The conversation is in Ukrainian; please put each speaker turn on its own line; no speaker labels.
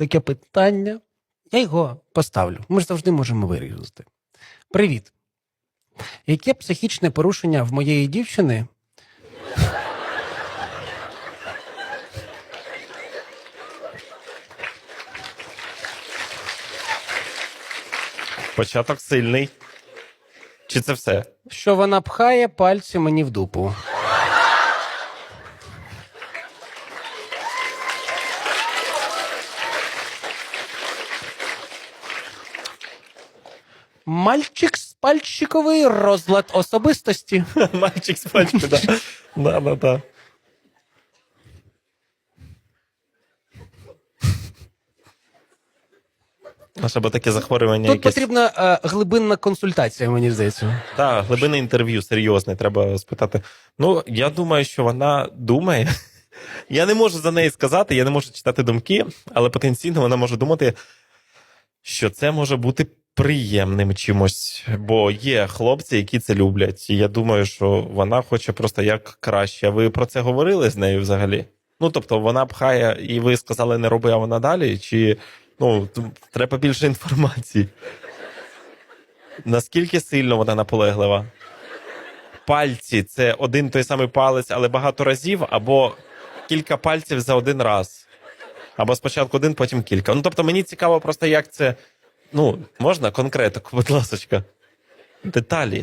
таке питання. Я його поставлю. Ми ж завжди можемо вирізати. Привіт. Яке психічне порушення в моєї дівчини
Початок сильний. Чи це все?
що вона пхає пальці мені в дупу? Мальчик з пальчиковий розлад особистості.
Мальчик з пальчика, да. Да, да, да. А щоб таке захворювання
Тут
якесь.
потрібна е, глибинна консультація, мені здається.
Так, глибинне інтерв'ю серйозне, треба спитати. Ну, я думаю, що вона думає. Я не можу за неї сказати, я не можу читати думки, але потенційно вона може думати, що це може бути приємним чимось. Бо є хлопці, які це люблять. І я думаю, що вона хоче просто як краще. Ви про це говорили з нею взагалі? Ну, тобто, вона пхає, і ви сказали, не роби, а вона далі? Чи ну, треба більше інформації? Наскільки сильно вона наполеглива? Пальці це один той самий палець, але багато разів, або кілька пальців за один раз. Або спочатку один, потім кілька. Ну, тобто, мені цікаво просто, як це. Ну, можна конкретику, будь ласочка. Деталі.